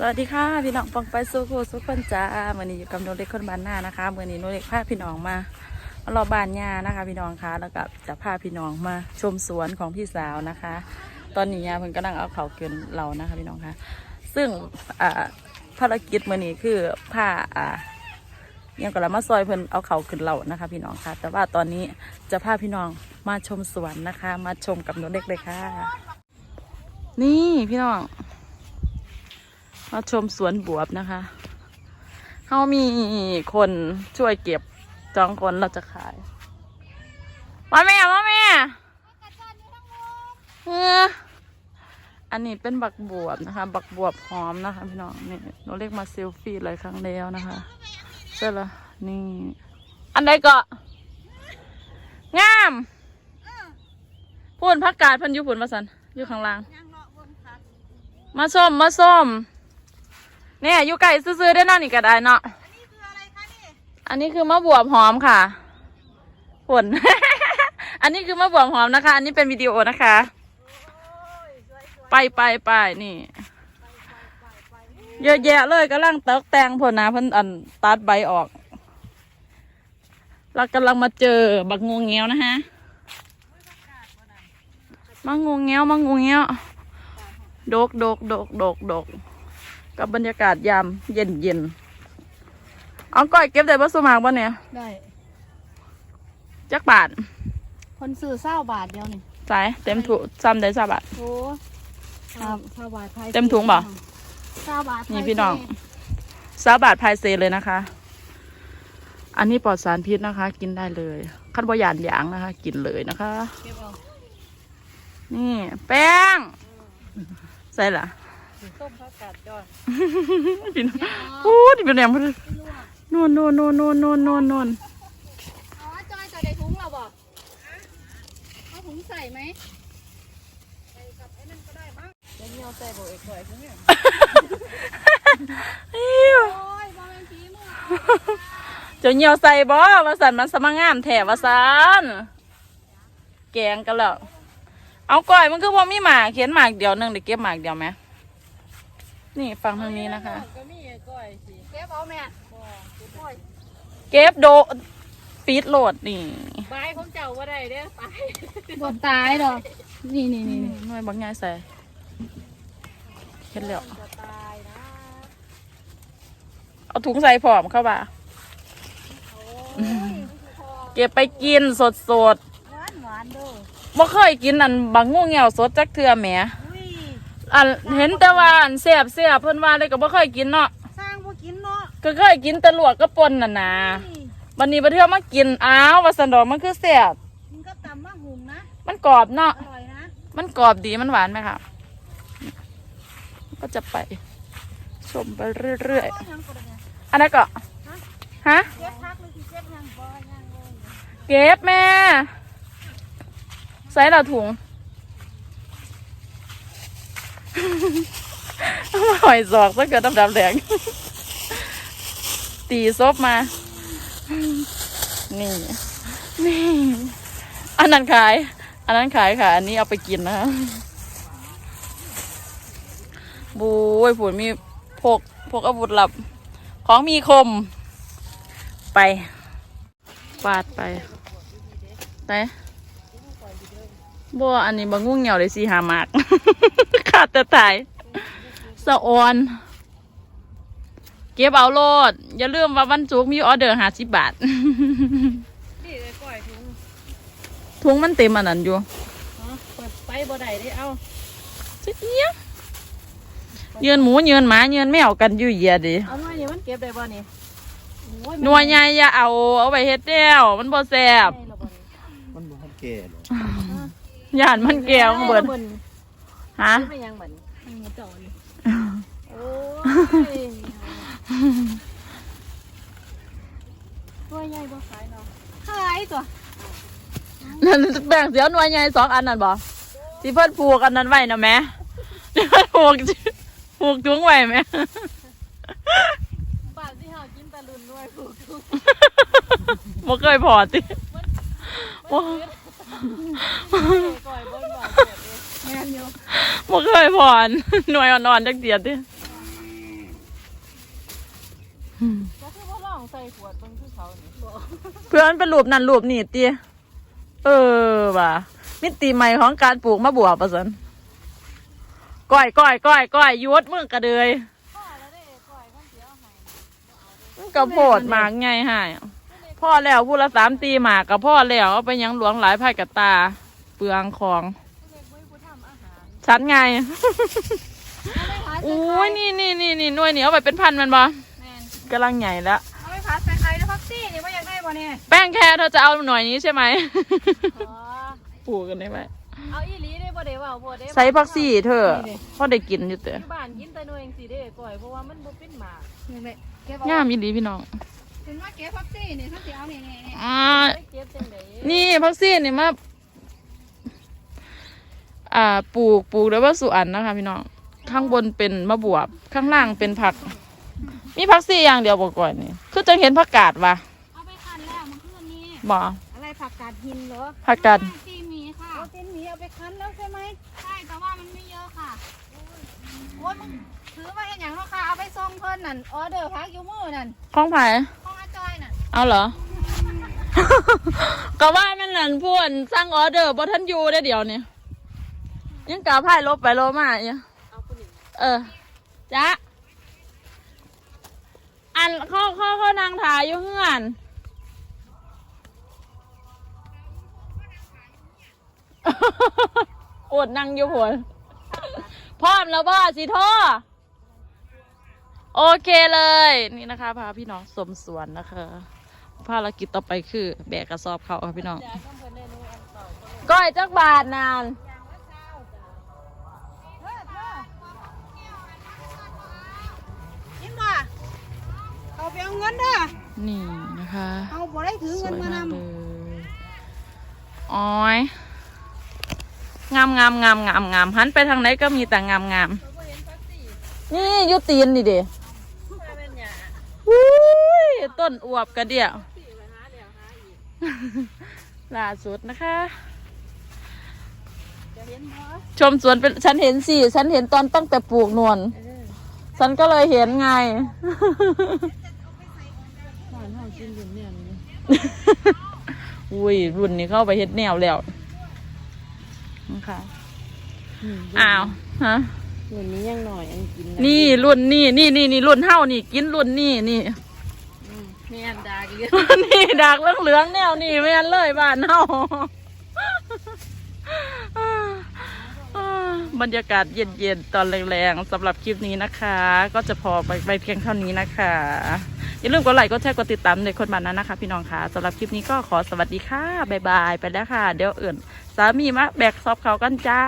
สวัสดีค่ะพี่น้องปองไปสู้คู่สู้คนจ้ามื่อนี้อยู่กับโนเล็กคนบ้านหน้านะคะเมื่อนี้โนเล็กพาพี่น้องมารอบ้านย่านะคะ พี่น้องคะแล้วก็จะพาพี่น้องมาชมสวนของพี่สาวนะคะ ตอนนี้ย่าเพิ่งกำลังเอาเขาเกินเรานะคะ พี่น้องคะซึ่งภารกิจเมื่อนี้คือพาอ่ายังกับเรามาซอยเพิ่นเอาเขาขึ้นเรานะคะ พี่น้องคะแต่ว่าตอนนี้จะพาพี่น้องมาชมสวนนะคะ มาชมกับโนเล็กเลยค่ะ นี่พี่น้อง มาชมสวนบวบนะคะเขามีคนช่วยเก็บจองคนเราจะขายมาแม่มาแม่เอออันนี้เป็นบักบวบนะคะ บักบวบหอมนะคะพี่น้องนี่เราเรียกมาเซลฟี่หลายครั้งแล้วนะคะเสร็จแล้วนี่ อันใดก็งามพูนพักกาดพันยุพุนมาสันอยู่ข้างล่าง มาส้มมาส้ม เนี่ยอยู่ไก่ซื้อๆได้เนอนนี่ก็ได้เนาะ อันนี้คือมะบวบหอมค่ะผลอันนี้คือมะบวบหอมนะคะ อันนี้เป็นวิดีโอนะคะไปไปไปนี่ เยอะแยะเลยกำลังเติกแตงผลนะเพิ่นอันตัดใบออก เรากำลังมาเจอบักงูเงี้ยวนะฮะมังงูเงี้ยวมังงูเงี้ยวโดกโดกโดกโดกโดก กับบรรยากาศยามเย็นเย็นเอาก้อยเก็บได้บ่สมากบ่เนี่ยได้จักบาท คนซื้อเศร้าบาทเดียวนี่สายเต็มถุงซ้ำได้สาบาทโอ้ครับเศร้าบาทไทยเต็มถุงเปล่าเศร้าบาทไทยนี่พี่น้องสาบาทภายเซเลยนะคะ อันนี้ปลอดสารพิษนะคะ กินได้เลยขั้นบ่หยานหยางนะคะ กินเลยนะคะเก็บเอานี่แป้งใส่ละ ต้มผักกาดจอยพี่น้องพูดเป็นแนวพูดนู่นนู่นนู่นนู่นนู่นนู่นนู่นอ๋อจอยจะได้ถุงเราบอกเอาถุงใส่ไหมใส่กับไอ้นั่นก็ได้บ้างเดี๋ยวนี้เอาใส่โบเอกหน่อยใช่ไหมอิ๊วโอ้ยบอลเป็นผีมือเจะเหี่ยวใส่บ่ว่าสันมันสมังงามแถว่าสันแกงกันแล้ว เอาก้อยมันคือว่ามีหมากเขียนหมากเดียวหนึงเดี๋ยวเก็บหมากเดียวไหม นี่ฟังทางนี้นะคะ ก็มีก้อยสิเก็บเอาแม่โอ้ยเก็บโดปีดโหลดนี่บายของเจ้าว่าได้เด้อตายบ่ตายดอกนี่นี่นี่หน่วยบางง่ายใส่เห็นแล้วจะตายนะเอาถุงใส่ผอมเข้าบ่าโอ้ยเก็บไปกินสดสดหวานหวานๆเด้อๆบ่เคยกินอันบางงูเงียวสดจักเทื่อแหม อุ้ยอันเห็นแต่ว่าอันแซ่บแซ่บเพิ่นว่าเลยก็บ่เคยกินเนาะสร้างบ่กินเนาะก็เคยกินแต่ลวกก็ปนน่ะนะนี่วันนี้มาเที่ยวมากินอ้าววาสันดอกมันคือแซ่บกินก็ตำมะหุงนะ มันกรอบเนาะ อร่อยนะมันกรอบดีมันหวานไหมคะก็จะไปชมไปเรื่อยก็ยังกดเนี่ยๆอันนั้นก็ฮะเก็บพักเลยสิเก็บยังบ่ยังเลยเก็บแม่ ใส่ละถุง เอามา หอยจอกซะเกิดดำๆแดงตีซบมา นี่ นี่ อันนั้นขาย อันนั้นขายค่ะ อันนี้เอาไปกินนะคะบูยผุนมีพกพกอาวุธลับ ของมีคม ไปปาดไปไปบัวอันนี้บางงูเหี่ยวเลยสีหามาก ขาดแต่ตาย สะออน เก็บเอาโลด อย่าลืมว่าวันจุกร์มีออเดอร์ห้าสิบบาท นี่เลยก้อยถุงถุงมันเต็มอันนั้นอยู่อ๋อเปิดไปบ่ได้ได้เอาจิเนี้ยยืนหมูยืนหมายืนแมวกันอยู่เหยียดิเอาหน่อยนี่มันเก็บได้บ่นี่โอ้หน่วยใหญ่อย่าเอา เอาไปเฮ็ดแก้วมันบ่แซ่บได้แล้วบ่นี่มันบ่ทันแก่หรอกย่านมันแก้วเบิดฮะ ไม่ยังเหมือนมันมาเจาะนี่ โอ้ยตัวใหญ่บ่ขายเนาะขายตัวนั่นแบ่งเสียวหน่วยใหญ่สองอันนั่นบ่ที่เพิ่นผูกอันนั้นไว้นะแม่ที่เพิ่นผูกผูกถุงไว้แม่บาทที่เฮากินตะลุนด้วยผูกทุกบ่เคยพอติบ่ก่อยบ่เจ็บเยแม่อยู่บ่เคยพออันหน่วยอ่อนๆจักเดียดติ ก็คือว่าลองใส่ขวดเบิ่งคือเขานี่บ่เพื่อนเป็นรูปนั่นรูปนี่ตีเออว่ะมิติใหม่ของการปลูกมะบวบประสันก้อยก้อยก้อยก้อยยุดมึงกระเดยพ่อแล้วได้ก่อยมันเสียให้มันกระโพดหมากไงให้พ่อแล้วพูละสามตีหมากกับพ่อแล้วเอาไปหยังหลวงหลายไพ่กับตา เปลืองของเล็กไว้ผู้ทำอาหารชัดไงเอาไปพัดโอ้ยนี่นี่นี่นี่หน่วยนี่เอาไปเป็นพันมันบ่แม่น กำลังใหญ่แล้วเอาไปพัดใส่ไข่แล้วพักซี่นี่ว่าอยากได้บ่เนี่ยแป้งแค่เธอจะเอาหน่วยนี้ใช่ไหม อ๋อ ปลูกกันได้ไหมเอาอีหลีได้บ่ได้เว่าบ่ได้ใส่พักซี่เธอพ่อได้กินอยู่เต๋อที่บ้านกินแต่หน่วยเองสิได้ก่อยเพราะว่ามันบ่เป็นหมากนี่แหละเก็บงามอีหลีพี่น้องถึงว่าเก็บพักซี่นี่ถ้าสิเอานี่นี่อ่าเก็บจังได๋นี่พักซี่นี่มาอ่าปลูกปลูกแล้วว่าสุอันนะคะพี่น้องข้างบนเป็นมะบวบข้างล่างเป็นผัก มีพักซี่อย่างเดียวบอกก่อนนี่คือจะเห็นผักกาดวะเอาไปคั้นแล้วเมื่อคืนนี้ บ่อะไรผักกาดหินเหรอผักกาดตีนหมีค่ะเอาตีนหมีเอาไปคั้นแล้วใช่ไหมใช่แต่ว่ามันไม่เยอะค่ะโอ้ยมันถือมาเห็นอย่างเนาะค่ะเอาไปส่งเพิ่นนั่นออเดอร์พักอยู่มือนั่นข้องไผ่ของอาจอยนั่นเอาเหรอก็ว่ามันนั่นพูนสร้างออเดอร์บ่ทันอยู่ได้อเดี๋ยวนี้ยังกาไพ่ลบไปลบมาอยู่เอาคนนี้เออจ้ะ อันเขาเขาเขานางถ่ายอยู่เฮือนอดนั่งอยู่ผลพร้อมแล้วบ่สิโทโอเคเลย นี่นะคะ พาพี่น้องสมสวนนะคะ ภารกิจต่อไปคือ แบกกระสอบเขาค่ะพี่น้องยาก็เพิ่นได้รู้อันเก่าก็เลยก้อยจักบาทนาน ไปเอาเงินเด้อนี่นะคะเอาบ่ได้ถือสเงินวยมามากนำเลยอ้อยงามงามงามงามงามหันไปทางไหนก็มีแต่งามงามนี่อยุตีนนี่เด้อุ้ยต้นอวบกระเดี่ยวล่าสุดนะคะ ชมสวนเป็นฉันเห็นสิฉันเห็นตอนตั้งแต่ปลูกนวลฉันก็เลยเห็นไง อุ้ยรุ่นนี้เข้าไปเฮ็ดแนวแล้วนะคะอ้าวฮะวันนี้ยังหน่อยอันกินนี่รุ่นนี่นี่นี่นี่รุ่นเท่านี่ กินรุ่นนี่นี่แม่นดาเยอะนี่ดักเหลืองๆแนวนี่ไม่งั้นเลยบ้านเฮา บรรยากาศเย็นๆ ตอนแรงๆสำหรับคลิปนี้นะคะ ก็จะพอไปไปเพียงเท่านี้นะคะ อย่าลืมกดไลค์กดแชร์กดติดตามในคนบ้านนั้นนะคะ พี่น้องค่ะสำหรับคลิปนี้ก็ขอสวัสดีค่ะ บ๊ายบาย ไปแล้วค่ะ เดี๋ยวอื่น สามีมาแบกซอบเขากันจ้า